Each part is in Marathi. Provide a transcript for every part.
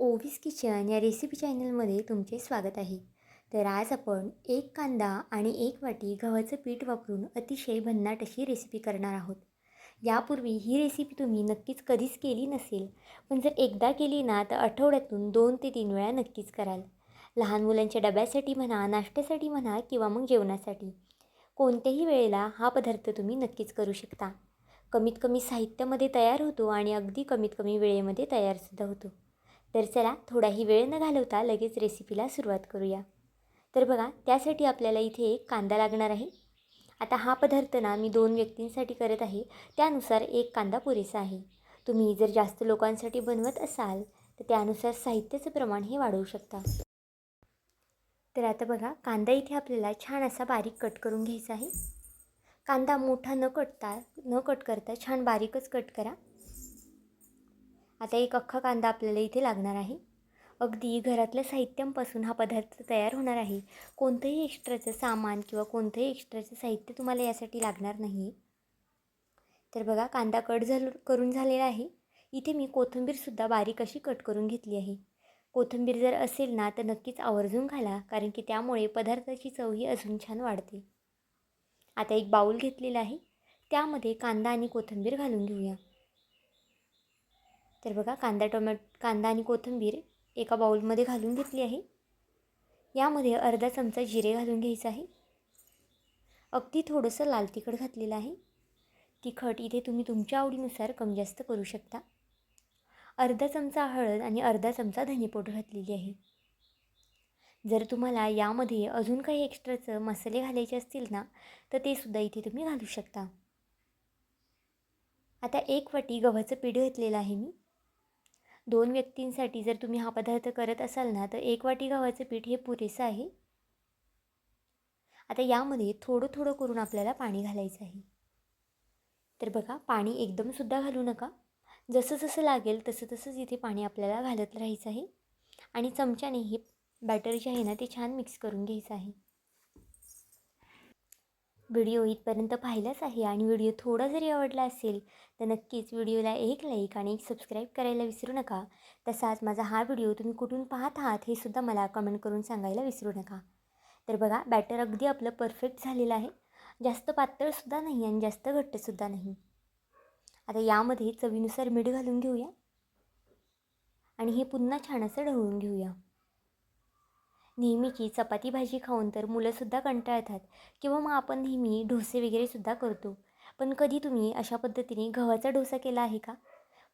ओवीस किचन या रेसिपी चॅनलमध्ये तुमचे स्वागत आहे. तर आज आपण एक कांदा आणि एक वाटी गव्हाचं पीठ वापरून अतिशय भन्नाट अशी रेसिपी करणार आहोत. यापूर्वी ही रेसिपी तुम्ही नक्कीच कधीच केली नसेल पण जर एकदा केली ना तर आठवड्यातून दोन ते तीन वेळा नक्कीच कराल. लहान मुलांच्या डब्यासाठी म्हणा नाश्त्यासाठी म्हणा किंवा मग जेवणासाठी. कोणत्याही वेळेला हा पदार्थ तुम्ही नक्कीच करू शकता. कमीत कमी साहित्यामध्ये तयार होतो आणि अगदी कमीत कमी वेळेमध्ये तयारसुद्धा होतो. तर चला थोडाही वेळ न घालवता लगेच रेसिपीला सुरुवात करूया. तर बघा त्यासाठी आपल्याला इथे एक कांदा लागणार आहे. आता हा पदार्थ ना मी दोन व्यक्तींसाठी करत आहे. त्यानुसार एक कांदा पुरेसा आहे. तुम्ही जर जास्त लोकांसाठी बनवत असाल तर त्यानुसार साहित्याचं प्रमाण हे वाढवू शकता. तर आता बघा कांदा इथे आपल्याला छान असा बारीक कट करून घ्यायचा आहे. कांदा मोठा न कटता न कट करता छान बारीकच कट करा. आता एक अख्खा कांदा आपल्याला इथे लागणार आहे. अगदी घरातल्या साहित्यांपासून हा पदार्थ तयार होणार आहे. कोणतंही एक्स्ट्राचं सामान किंवा कोणतंही एक्स्ट्राचं साहित्य तुम्हाला यासाठी लागणार नाही. तर बघा कांदा कट झाल करून झालेला आहे. इथे मी कोथिंबीरसुद्धा बारीक अशी कट करून घेतली आहे. कोथिंबीर जर असेल ना तर नक्कीच आवर्जून घाला कारण की त्यामुळे पदार्थाची चवही अजून छान वाढते. आता एक बाऊल घेतलेला आहे. त्यामध्ये कांदा आणि कोथिंबीर घालून घेऊया. तर बघा कांदा टोमॅट कांदा आणि कोथिंबीर एका बाऊलमध्ये घालून घेतली आहे. यामध्ये अर्धा चमचा जिरे घालून घ्यायचं आहे. अगदी थोडंसं लाल तिखट घातलेलं आहे. तिखट इथे तुम्ही तुमच्या आवडीनुसार कमी जास्त करू शकता. अर्धा चमचा हळद आणि अर्धा चमचा धनेपूड घातलेली आहे. जर तुम्हाला यामध्ये अजून काही एक्स्ट्राचं मसाले घालायचे असतील ना तर ते सुद्धा इथे तुम्ही घालू शकता. आता एक वाटी गव्हाचं पीठ घातलेलं आहे मी. दोन व्यक्तींसाठी जर तुम्ही हा पदार्थ करत असाल ना तर एक वाटी गव्हाचं पीठ हे पुरेसं आहे. आता यामध्ये थोडं थोडं करून आपल्याला पाणी घालायचं आहे. तर बघा पाणी एकदमसुद्धा घालू नका. जसं जसं लागेल तसं तसंच इथे पाणी आपल्याला घालत राहायचं आहे. आणि चमच्याने हे बॅटर जे आहे ना ते छान मिक्स करून घ्यायचं आहे. व्हिडिओ इथपर्यंत पाहिलाच आहे आणि व्हिडिओ थोडा जरी आवडला असेल तर नक्कीच व्हिडिओला एक लाईक आणि एक सबस्क्राईब करायला विसरू नका. तसाच माझा हा व्हिडिओ तुम्ही कुठून पाहत आहात हे सुद्धा मला कमेंट करून सांगायला विसरू नका. तर बघा बॅटर अगदी आपलं परफेक्ट झालेलं आहे. जास्त पातळसुद्धा नाही आणि जास्त घट्टसुद्धा नाही. आता यामध्ये चवीनुसार मीठ घालून घेऊया. आणि हे पुन्हा छान असं ढवळून घेऊया. नेहमीची चपाती भाजी खाऊन तर मुलंसुद्धा कंटाळतात किंवा मग आपण नेहमी डोसे वगैरेसुद्धा करतो. पण कधी तुम्ही अशा पद्धतीने गव्हाचा डोसा केला आहे का?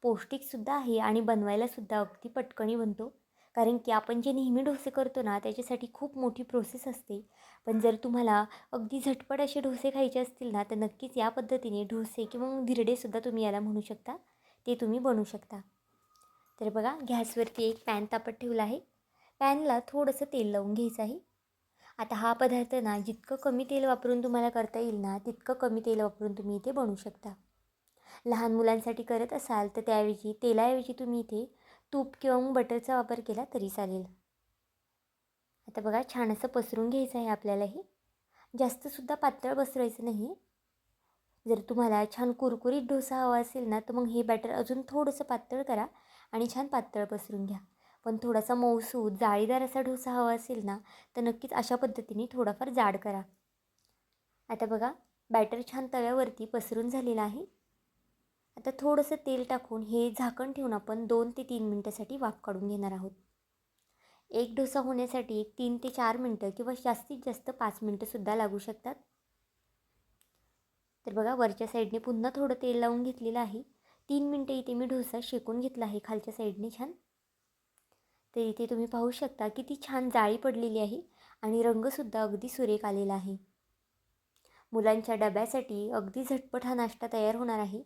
पौष्टिकसुद्धा आहे आणि बनवायलासुद्धा अगदी पटकणी बनतो. कारण की आपण जे नेहमी डोसे करतो ना त्याच्यासाठी खूप मोठी प्रोसेस असते. पण जर तुम्हाला अगदी झटपट असे डोसे खायचे असतील ना तर नक्कीच या पद्धतीने डोसे किंवा मग धिरडेसुद्धा तुम्ही याला म्हणू शकता. ते तुम्ही बनवू शकता. तर बघा गॅसवरती एक पॅन तापत ठेवला आहे. पॅनला थोडंसं तेल लावून घ्यायचं आहे. आता हा पदार्थ ना जितकं कमी तेल वापरून तुम्हाला करता येईल ना तितकं कमी तेल वापरून तुम्ही इथे बनवू शकता. लहान मुलांसाठी करत असाल तर त्याऐवजी तेलाऐवजी तुम्ही इथे तूप किंवा मग बटरचा वापर केला तरी चालेल. आता बघा छान असं पसरून घ्यायचं आहे आपल्याला हे. जास्तसुद्धा पातळ पसरायचं नाही. जर तुम्हाला छान कुरकुरीत डोसा हवा असेल ना तर मग हे बॅटर अजून थोडंसं पातळ करा आणि छान पातळ पसरून घ्या. पण थोडासा मऊसूद जाळीदार असा डोसा हवा असेल ना तर नक्कीच अशा पद्धतीने थोडाफार जाड करा. आता बघा बॅटर छान तव्यावरती पसरून झालेलं आहे. आता थोडंसं तेल टाकून हे झाकण ठेवून आपण दोन ते तीन मिनटासाठी वाफ काढून घेणार आहोत. एक डोसा होण्यासाठी तीन ते चार मिनटं किंवा जास्तीत जास्त पाच मिनटंसुद्धा लागू शकतात. तर बघा वरच्या साईडने पुन्हा थोडं तेल लावून घेतलेलं आहे. तीन मिनटं इथे मी डोसा शेकून घेतला आहे खालच्या साईडने छान. तर इथे तुम्ही पाहू शकता किती छान जाळी पडलेली आहे आणि रंगसुद्धा अगदी सुरेख आलेला आहे. मुलांच्या डब्यासाठी अगदी झटपट हा नाश्ता तयार होणार आहे.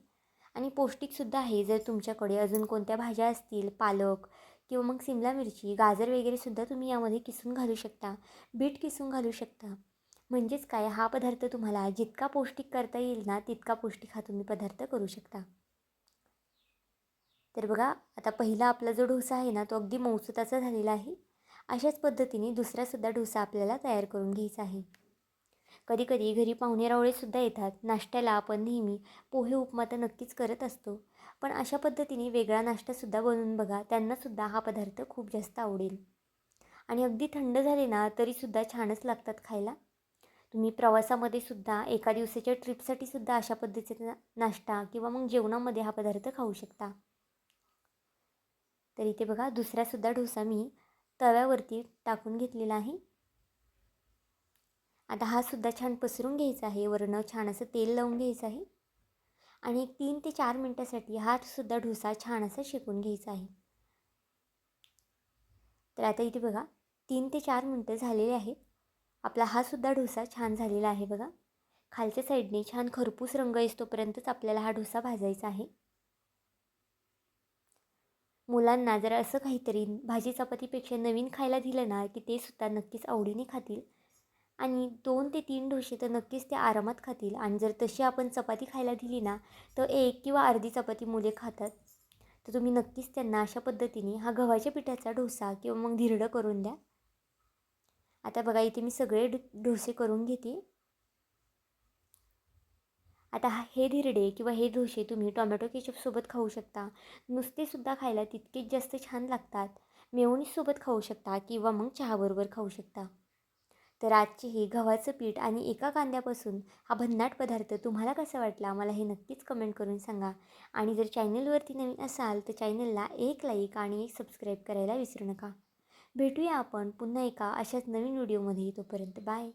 आणि पौष्टिकसुद्धा आहे जर तुमच्याकडे अजून कोणत्या भाज्या असतील पालक किंवा मग सिमला मिरची गाजर वगैरेसुद्धा तुम्ही यामध्ये किसून घालू शकता बीट किसून घालू शकता. म्हणजेच काय हा पदार्थ तुम्हाला जितका पौष्टिक करता येईल ना तितका पौष्टिक हा तुम्ही पदार्थ करू शकता. तर बघा आता पहिला आपला जो डोसा आहे ना तो अगदी मौसुताचा झालेला आहे. अशाच पद्धतीने दुसरासुद्धा डोसा आपल्याला तयार करून घ्यायचा आहे. कधीकधी घरी पाहुणे रावळेसुद्धा येतात. नाश्त्याला आपण नेहमी पोहे उपमा तर नक्कीच करत असतो. पण अशा पद्धतीने वेगळा नाश्तासुद्धा बनवून बघा त्यांनासुद्धा हा पदार्थ खूप जास्त आवडेल. आणि अगदी थंड झाले ना तरीसुद्धा छानच लागतात खायला. तुम्ही प्रवासामध्ये सुद्धा एका दिवसाच्या ट्रिपसाठी सुद्धा अशा पद्धतीचा नाश्ता किंवा मग जेवणामध्ये हा पदार्थ खाऊ शकता. तर इथे बघा दुसरासुद्धा डोसा मी तव्यावरती टाकून घेतलेला आहे. आता हा सुद्धा छान पसरून घ्यायचा आहे वरनं छान असं तेल लावून घ्यायचं आहे. आणि एक तीन ते चार मिनटासाठी हा सुद्धा डोसा छान असा शेकून घ्यायचा आहे. तर आता इथे बघा तीन ते चार मिनटं झालेले आहेत. आपला हा सुद्धा डोसा छान झालेला आहे बघा. खालच्या साईडने छान खरपूस रंग येतोपर्यंतच आपल्याला हा डोसा भाजायचा आहे. मुलांना जर असं काहीतरी भाजी चपातीपेक्षा नवीन खायला दिलं ना की ते सुद्धा नक्कीच आवडीने खातील. आणि दोन ते तीन डोसे तर नक्कीच ते आरामात खातील. आणि जर तशी आपण चपाती खायला दिली ना तर एक किंवा अर्धी चपाती मुले खातात. तर तुम्ही नक्कीच त्यांना अशा पद्धतीने हा गव्हाच्या पिठाचा डोसा किंवा मग धिरडं करून द्या. आता बघा इथे मी सगळे डोसे करून घेते. आता हा हे धिरडे किंवा हे डोसे तुम्ही टोमॅटो केचपसोबत खाऊ शकता. नुसतेसुद्धा खायला तितकेच जास्त छान लागतात. मेवणीसोबत खाऊ शकता किंवा मग चहाबरोबर खाऊ शकता. तर आजचे हे गव्हाचं पीठ आणि एका कांद्यापासून हा भन्नाट पदार्थ तुम्हाला कसा वाटला मला हे नक्कीच कमेंट करून सांगा. आणि जर चॅनलवरती नवीन असाल तर चॅनलला एक लाईक आणि एक सबस्क्राईब करायला विसरू नका. भेटूया आपण पुन्हा एका अशाच नवीन व्हिडिओमध्ये तोपर्यंत बाय